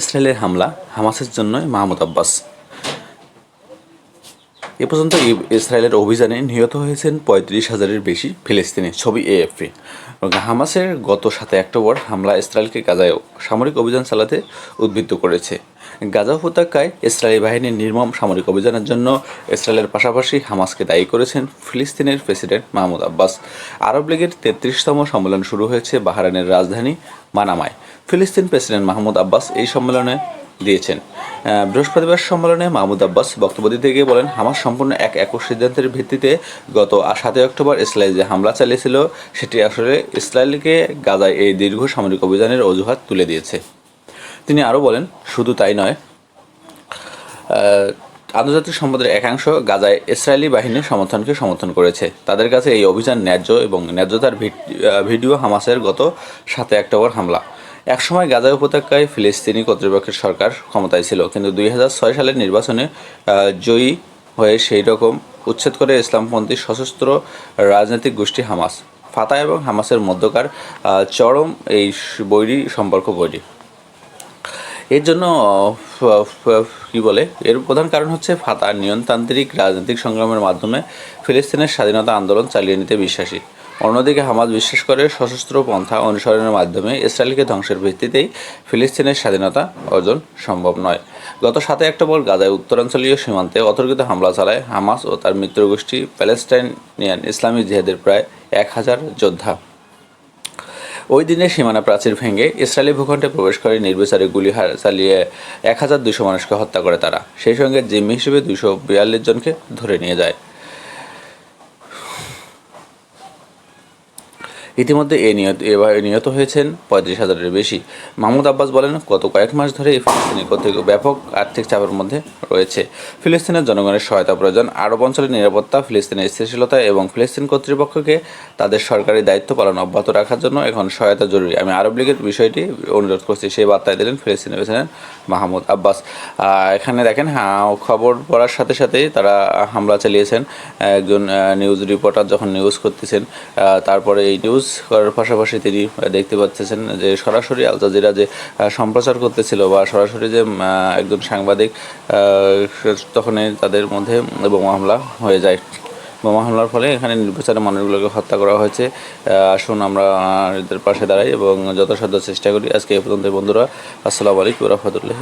ইসরায়েলের হামলা হামাসের জন্যই মাহমুদ আব্বাস। এ পর্যন্ত ইসরায়েলের অভিযানে নিহত হয়েছেন পঁয়ত্রিশ হাজারের বেশি ফিলিস্তিনি ছবি এএফপি। হামাসের গত সাতে অক্টোবর হামলা ইসরায়েলকে গাজায় সামরিক অভিযান চালাতে উদ্বুদ্ধ করেছে। গাজা উপত্যকায় ইসরায়েলি বাহিনীর নির্মম সামরিক অভিযানের জন্য ইসরায়েলের পাশাপাশি হামাসকে দায়ী করেছেন ফিলিস্তিনের প্রেসিডেন্ট মাহমুদ আব্বাস। আরব লীগের তেত্রিশতম সম্মেলন শুরু হয়েছে বাহারানের রাজধানী মানামায়। ফিলিস্তিন প্রেসিডেন্ট মাহমুদ আব্বাস এই সম্মেলনে দিয়েছেন। বৃহস্পতিবার সম্মেলনে মাহমুদ আব্বাস বক্তব্য দিতে গিয়ে বলেন, হামাস সম্পূর্ণ এক একক সিদ্ধান্তের ভিত্তিতে গত সাতই অক্টোবর ইসরায়েল যে হামলা চালিয়েছিল, সেটি আসলে ইসরায়েলকে গাজায় এই দীর্ঘ সামরিক অভিযানের অজুহাত তুলে দিয়েছে। তিনি আরও বলেন, শুধু তাই নয় আন্তর্জাতিক সম্পদের একাংশ গাজায় ইসরায়েলি বাহিনীর সমর্থনকে সমর্থন করেছে। তাদের কাছে এই অভিযান ন্যায্য এবং ন্যায্যতার ভিড- ভিডিও হামাসের গত সাতই অক্টোবর হামলা। একসময় গাজা উপত্যকায় ফিলিস্তিনি কর্তৃপক্ষের সরকার ক্ষমতায় ছিল, কিন্তু দুই হাজার ছয় সালের নির্বাচনে জয়ী হয়ে সেই রকম উচ্ছেদ করে ইসলামপন্থী সশস্ত্র রাজনৈতিক গোষ্ঠী হামাস। ফাতা এবং হামাসের মধ্যকার চরম এই বৈরী সম্পর্ক বৈরী। এর জন্য কি বলে, এর প্রধান কারণ হচ্ছে ফাতা নিয়মতান্ত্রিক রাজনৈতিক সংগ্রামের মাধ্যমে ফিলিস্তিনের স্বাধীনতা আন্দোলন চালিয়ে নিতে বিশ্বাসী। অন্যদিকে হামাজ বিশ্বাস করে সশস্ত্র পন্থা অনুসরণের মাধ্যমে ইসরায়েলকে ধ্বংসের ভিত্তিতেই ফিলিস্তিনের স্বাধীনতা অর্জন সম্ভব নয়। গত সাতই অক্টোবর গাজায় উত্তরাঞ্চলীয় সীমান্তে অতর্কিত হামলা চালায় হামাস ও তার মিত্রগোষ্ঠী প্যালেস্টাইনিয়ান ইসলামী জিহাদের প্রায় এক হাজার যোদ্ধা। ওই দিনে সীমানা প্রাচীর ভেঙে ইসরায়েলি ভূখণ্ডে প্রবেশ করে নির্বিচারে গুলি চালিয়ে এক হাজার দুশো মানুষকে হত্যা করে তারা। সেই সঙ্গে জিম্মি হিসেবে দুশো বিয়াল্লিশ জনকে ধরে নিয়ে যায়। ইতিমধ্যে এ এবার নিহত হয়েছেন পঁয়ত্রিশ হাজারের বেশি। মাহমুদ আব্বাস বলেন, গত কয়েক মাস ধরে এই ফিলিস্তিনি কর্তৃক ব্যাপক আর্থিক চাপের মধ্যে রয়েছে। ফিলিস্তিনের জনগণের সহায়তা প্রয়োজন। আরব অঞ্চলের নিরাপত্তা, ফিলিস্তিনের স্থিতিশীলতা এবং ফিলিস্তিন কর্তৃপক্ষকে তাদের সরকারি দায়িত্ব পালন অব্যাহত রাখার জন্য এখন সহায়তা জরুরি। আমি আরব লীগের বিষয়টি অনুরোধ করছি, সেই বার্তায় দিলেন ফিলিস্তিনের প্রেসিডেন্ট মাহমুদ আব্বাস। এখানে দেখেন হ্যাঁ খবর পড়ার সাথে সাথেই তারা হামলা চালিয়েছেন। একজন নিউজ রিপোর্টার যখন নিউজ করতেছেন তারপরে এই নিউজ করার পাশাপাশি তিনি দেখতে পাচ্ছেন যে সরাসরি আল জাজিরা যে সম্প্রচার করতেছিল বা সরাসরি যে একজন সাংবাদিক তখনই তাদের মধ্যে বোমা হামলা হয়ে যায়। বোমা হামলার ফলে এখানে নির্বিচারে মানুষগুলোকে হত্যা করা হয়েছে। আসুন আমরা এদের পাশে দাঁড়াই এবং যথাসাধ্য চেষ্টা করি। আজকে এ পর্যন্ত বন্ধুরা। আসসালামু আলাইকুম রহমতুল্লাহ